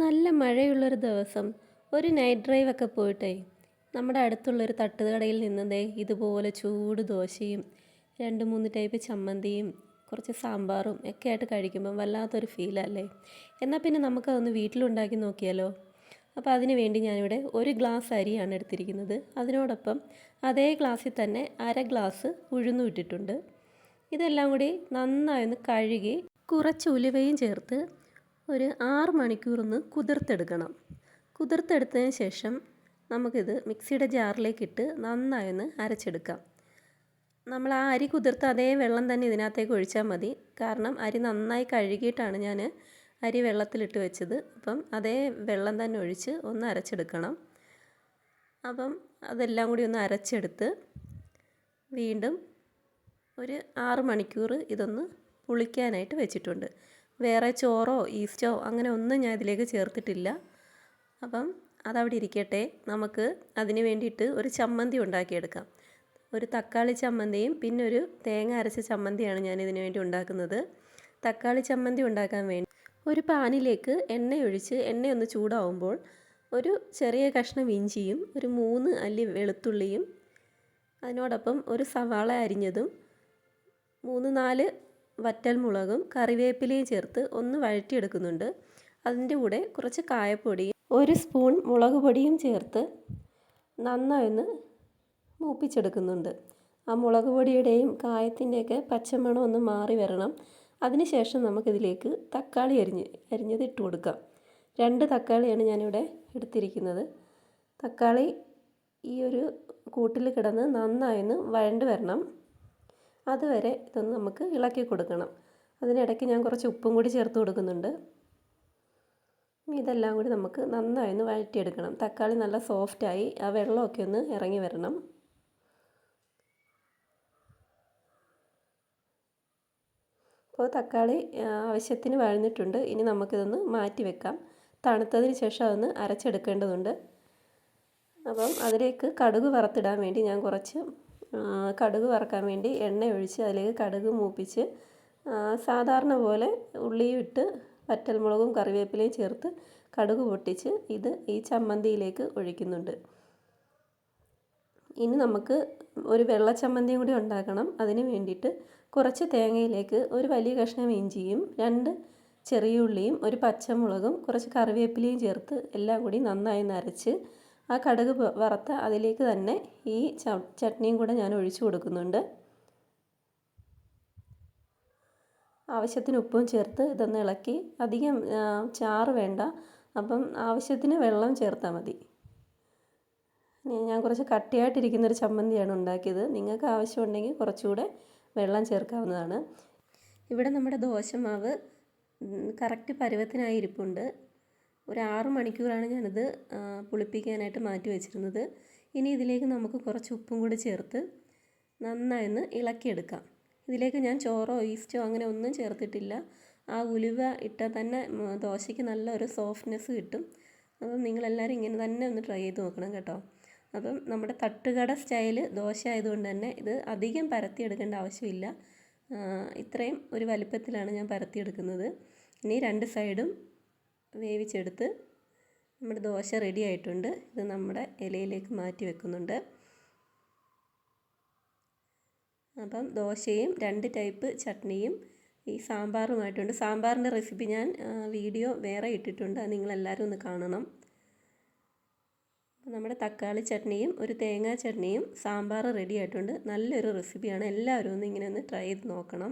നല്ല മഴയുള്ളൊരു ദിവസം ഒരു നൈറ്റ് ഡ്രൈവ് ഒക്കെ പോയിട്ടേ നമ്മുടെ അടുത്തുള്ളൊരു തട്ടുകടയിൽ നിന്നതേ ഇതുപോലെ ചൂട് ദോശയും രണ്ട് മൂന്ന് ടൈപ്പ് ചമ്മന്തിയും കുറച്ച് സാമ്പാറും ഒക്കെ ആയിട്ട് കഴിക്കുമ്പം വല്ലാത്തൊരു ഫീലല്ലേ എന്നാൽ പിന്നെ നമുക്കതൊന്ന് വീട്ടിലുണ്ടാക്കി നോക്കിയാലോ? അപ്പോൾ അതിന് വേണ്ടി ഞാനിവിടെ ഒരു ഗ്ലാസ് അരിയാണ് എടുത്തിരിക്കുന്നത്. അതിനോടൊപ്പം അതേ ഗ്ലാസ്സിൽ തന്നെ അര ഗ്ലാസ് ഉഴുന്നു ഇട്ടിട്ടുണ്ട്. ഇതെല്ലാം കൂടി നന്നായി ഒന്ന് കഴുകി കുറച്ച് ഉലുവയും ചേർത്ത് ഒരു ആറ് മണിക്കൂറൊന്ന് കുതിർത്തെടുക്കണം. കുതിർത്തെടുത്തതിന് ശേഷം നമുക്കിത് മിക്സിയുടെ ജാറിലേക്കിട്ട് നന്നായി ഒന്ന് അരച്ചെടുക്കാം. നമ്മൾ ആ അരി കുതിർത്ത അതേ വെള്ളം തന്നെ ഇതിനകത്തേക്ക് ഒഴിച്ചാൽ മതി. കാരണം അരി നന്നായി കഴുകിയിട്ടാണ് ഞാൻ അരി വെള്ളത്തിലിട്ട് വെച്ചത്. അപ്പം അതേ വെള്ളം തന്നെ ഒഴിച്ച് ഒന്ന് അരച്ചെടുക്കണം. അപ്പം അതെല്ലാം കൂടി ഒന്ന് അരച്ചെടുത്ത് വീണ്ടും ഒരു ആറ് മണിക്കൂർ ഇതൊന്ന് പുളിക്കാനായിട്ട് വെച്ചിട്ടുണ്ട്. വേറെ ചോറോ ഈസ്റ്റോ അങ്ങനെ ഒന്നും ഞാൻ ഇതിലേക്ക് ചേർത്തിട്ടില്ല. അപ്പം അതവിടെ ഇരിക്കട്ടെ. നമുക്ക് അതിന് വേണ്ടിയിട്ട് ഒരു ചമ്മന്തി ഉണ്ടാക്കിയെടുക്കാം. ഒരു തക്കാളി ചമ്മന്തിയും പിന്നെ ഒരു തേങ്ങ അരച്ച ചമ്മന്തിയാണ് ഞാൻ ഇതിന് വേണ്ടി ഉണ്ടാക്കുന്നത്. തക്കാളി ചമ്മന്തി ഉണ്ടാക്കാൻ വേണ്ടി ഒരു പാനിലേക്ക് എണ്ണയൊഴിച്ച് എണ്ണയൊന്ന് ചൂടാവുമ്പോൾ ഒരു ചെറിയ കഷ്ണം ഇഞ്ചിയും ഒരു മൂന്ന് അല്ലി വെളുത്തുള്ളിയും അതിനോടൊപ്പം ഒരു സവാള അരിഞ്ഞതും മൂന്ന് നാല് വറ്റൽമുളകും കറിവേപ്പിലയും ചേർത്ത് ഒന്ന് വഴറ്റിയെടുക്കുന്നുണ്ട്. അതിന്റെ കൂടെ കുറച്ച് കായപ്പൊടിയും ഒരു സ്പൂൺ മുളക് പൊടിയും ചേർത്ത് നന്നായൊന്ന് മൂപ്പിച്ചെടുക്കുന്നുണ്ട്. ആ മുളക് പൊടിയുടെയും കായത്തിന്റെയൊക്കെ പച്ചമണം ഒന്ന് മാറി വരണം. അതിനുശേഷം നമുക്കിതിലേക്ക് തക്കാളി അരിഞ്ഞ് അരിഞ്ഞത് ഇട്ട് കൊടുക്കാം. രണ്ട് തക്കാളിയാണ് ഞാനിവിടെ എടുത്തിരിക്കുന്നത്. തക്കാളി ഈ ഒരു കൂട്ടിൽ കിടന്ന് നന്നായൊന്ന് വഴണ്ട് വരണം. അതുവരെ ഇതൊന്ന് നമുക്ക് ഇളക്കി കൊടുക്കണം. അതിനിടയ്ക്ക് ഞാൻ കുറച്ച് ഉപ്പും കൂടി ചേർത്ത് കൊടുക്കുന്നുണ്ട്. ഇതെല്ലാം കൂടി നമുക്ക് നന്നായി ഒന്ന് വഴറ്റിയെടുക്കണം. തക്കാളി നല്ല സോഫ്റ്റായി ആ വെള്ളമൊക്കെ ഒന്ന് ഇറങ്ങി വരണം. അപ്പോൾ തക്കാളി ആവശ്യത്തിന് വഴന്നിട്ടുണ്ട്. ഇനി നമുക്കിതൊന്ന് മാറ്റി വെക്കാം. തണുത്തതിന് ശേഷം അതൊന്ന് അരച്ചെടുക്കേണ്ടതുണ്ട്. അപ്പം അതിലേക്ക് കടുക് വറുത്തിടാൻ വേണ്ടി ഞാൻ കുറച്ച് കടുക് വറക്കാൻ വേണ്ടി എണ്ണ ഒഴിച്ച് അതിലേക്ക് കടുക് മൂപ്പിച്ച് സാധാരണ പോലെ ഉള്ളിയും ഇട്ട് വറ്റൽമുളകും കറിവേപ്പിലയും ചേർത്ത് കടുക് പൊട്ടിച്ച് ഇത് ഈ ചമ്മന്തിയിലേക്ക് ഒഴിക്കുന്നുണ്ട്. ഇനി നമുക്ക് ഒരു വെള്ള ചമ്മന്തിയും കൂടി ഉണ്ടാക്കണം. അതിന് വേണ്ടിയിട്ട് കുറച്ച് തേങ്ങയിലേക്ക് ഒരു വലിയ കഷ്ണം ഇഞ്ചിയും രണ്ട് ചെറിയ ഉള്ളിയും ഒരു പച്ചമുളകും കുറച്ച് കറിവേപ്പിലയും ചേർത്ത് എല്ലാം കൂടി നന്നായി നരച്ച് ആ കടുക് വറുത്ത് അതിലേക്ക് തന്നെ ഈ ചട്നിയും കൂടെ ഞാൻ ഒഴിച്ചു കൊടുക്കുന്നുണ്ട്. ആവശ്യത്തിന് ഉപ്പും ചേർത്ത് ഇതൊന്ന് ഇളക്കി. അധികം ചാറ് വേണ്ട. അപ്പം ആവശ്യത്തിന് വെള്ളം ചേർത്താൽ മതി. ഞാൻ കുറച്ച് കട്ടിയായിട്ടിരിക്കുന്നൊരു ചമ്മന്തിയാണ് ഉണ്ടാക്കിയത്. നിങ്ങൾക്ക് ആവശ്യമുണ്ടെങ്കിൽ കുറച്ചുകൂടെ വെള്ളം ചേർക്കാവുന്നതാണ്. ഇവിടെ നമ്മുടെ ദോശമാവ് കറക്റ്റ് പരുവത്തിനായി ഇരിപ്പുണ്ട്. ഒരു ആറ് മണിക്കൂറാണ് ഞാനിത് പുളിപ്പിക്കാനായിട്ട് മാറ്റി വെച്ചിരുന്നത്. ഇനി ഇതിലേക്ക് നമുക്ക് കുറച്ച് ഉപ്പും കൂടി ചേർത്ത് നന്നായി ഒന്ന് ഇളക്കിയെടുക്കാം. ഇതിലേക്ക് ഞാൻ ചോറോ ഈസ്റ്റോ അങ്ങനെ ഒന്നും ചേർത്തിട്ടില്ല. ആ ഉലുവ ഇട്ടാൽ തന്നെ ദോശയ്ക്ക് നല്ലൊരു സോഫ്റ്റ്നെസ് കിട്ടും. അപ്പം നിങ്ങളെല്ലാവരും ഇങ്ങനെ തന്നെ ഒന്ന് ട്രൈ ചെയ്ത് നോക്കണം കേട്ടോ. അപ്പം നമ്മുടെ തട്ടുകട സ്റ്റൈൽ ദോശ ആയതുകൊണ്ട് തന്നെ ഇത് അധികം പരത്തിയെടുക്കേണ്ട ആവശ്യമില്ല. ഇത്രയും ഒരു വലിപ്പത്തിലാണ് ഞാൻ പരത്തിയെടുക്കുന്നത്. ഇനി രണ്ട് സൈഡും വേവിച്ചെടുത്ത് നമ്മുടെ ദോശ റെഡി ആയിട്ടുണ്ട്. ഇത് നമ്മുടെ ഇലയിലേക്ക് മാറ്റി വെക്കുന്നുണ്ട്. അപ്പം ദോശയും രണ്ട് ടൈപ്പ് ചട്നിയും ഈ സാമ്പാറുമായിട്ടുണ്ട്. സാമ്പാറിന്റെ റെസിപ്പി ഞാൻ വീഡിയോ വേറെ ഇട്ടിട്ടുണ്ട്. അത് നിങ്ങളെല്ലാവരും ഒന്ന് കാണണം. നമ്മുടെ തക്കാളി ചട്നിയും ഒരു തേങ്ങാ ചട്നിയും സാമ്പാർ റെഡി ആയിട്ടുണ്ട്. നല്ലൊരു റെസിപ്പിയാണ് എല്ലാവരും ഒന്ന് ഇങ്ങനെ ഒന്ന് ട്രൈ ചെയ്ത് നോക്കണം.